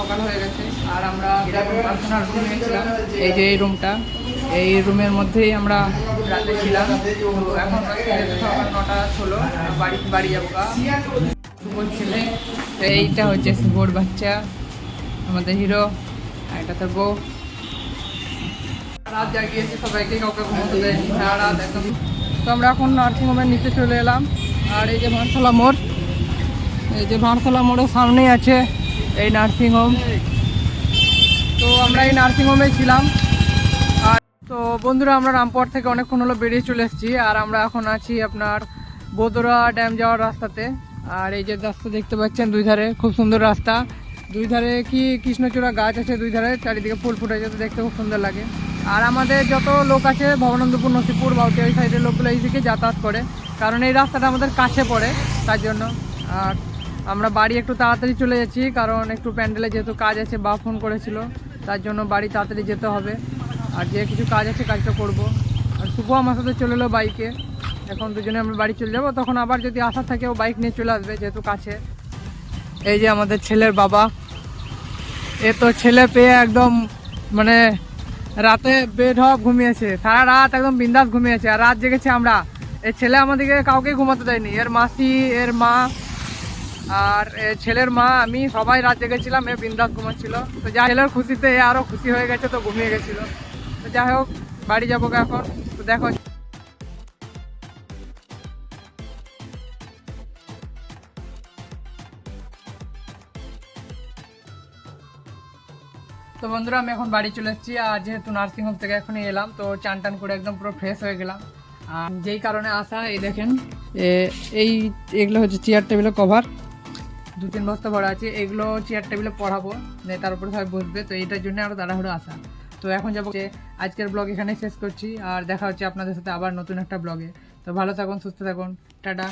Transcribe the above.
সকাল হয়ে গেছে। আর আমরা পার্সোনাল রুম নিয়েছিলাম এই যে এই রুমটা এই রুমের মধ্যেই আমরা রাতে ছিলাম। তো এখন সকাল নটা ষোলো। বাড়ি বাড়ি যাব। শুভর ছেলে। এইটা হচ্ছে শুভর বাচ্চা আমাদের হিরো আর এটা তোর বউ। রাত জাগিয়েছে সবাইকে কাউকে ঘুমোতে দেয়নি সারা রাত একদম। তো আমরা এখন নার্সিং হোমের নিচে চলে এলাম। আর এই যে ভারতলা মোড় এই যে ভারতলা মোড়ের সামনেই আছে এই নার্সিং হোম তো আমরা এই নার্সিং হোমে ছিলাম। আর তো বন্ধুরা, আমরা রামপুর থেকে অনেকক্ষণ হলো বেরিয়ে চলে এসেছি। আর আমরা এখন আছি আপনার বোদরা ড্যাম যাওয়ার রাস্তাতে। আর এই যে রাস্তা দেখতে পাচ্ছেন দুই ধারে, খুব সুন্দর রাস্তা। দুই ধারে কি কৃষ্ণচূড়া গাছ আছে দুই ধারে, চারিদিকে ফুল ফুটে যেতে দেখতে খুব সুন্দর লাগে। আর আমাদের যত লোক আছে ভবনন্দপুর নসিপুর বাউটি ওই সাইডের লোকগুলো এই দিকে যাতায়াত করে। কারণ এই রাস্তাটা আমাদের কাছে পড়ে, তার জন্য। আর আমরা বাড়ি একটু তাড়াতাড়ি চলে যাচ্ছি, কারণ একটু প্যান্ডেলে যেহেতু কাজ আছে, বা ফোন করেছিল, তার জন্য বাড়ি তাড়াতাড়ি যেতে হবে। আর যে কিছু কাজ আছে, কাজটা করব। আর শুভ আমার সাথে চলে এলো বাইকে। এখন দুজনে আমরা বাড়ি চলে যাব। তখন আবার যদি আসার থাকে, ও বাইক নিয়ে চলে আসবে, যেহেতু কাছে। এই যে আমাদের ছেলের বাবা। এ তো ছেলে পেয়ে একদম মানে রাতে বেড হওয়া ঘুমিয়েছে। সারা রাত একদম বিন্দাস ঘুমিয়েছে। আর রাত জেগেছে আমরা। এই ছেলে আমাদেরকে কাউকে ঘুমাতে দেয়নি। এর মাসি, এর মা আর ছেলের মা, আমি সবাই রাত জেগেছিলাম এ বিন্দাস ছিল তো যা ছেলের খুশিতে এ আরও খুশি হয়ে গেছে, তো ঘুমিয়ে গেছিল। তো যাই হোক, বাড়ি যাব এখন। তো দেখো, তো বন্ধুরা, আমি এখন বাড়ি চলে এসেছি, আর যেহেতু নার্সিংহোম থেকে এখনই এলাম, তো চান টান করে একদম পুরো ফ্রেশ হয়ে গেলাম। আর যেই কারণে আসা, এই দেখেন এই, এগুলো হচ্ছে চেয়ার টেবিলের কভার দু তিন বস্তা ভরা আছে, এগুলো চেয়ার টেবিলে পড়াবো তার উপরে সবাই বসবে, তো এটার জন্য আরও তাড়াহুড়ো আসা। তো এখন যাব আজকের ব্লগ এখানে শেষ করছি, আর দেখা হচ্ছে আপনাদের সাথে আবার নতুন একটা ব্লগে তো ভালো থাকুন, সুস্থ থাকুন, টাটা।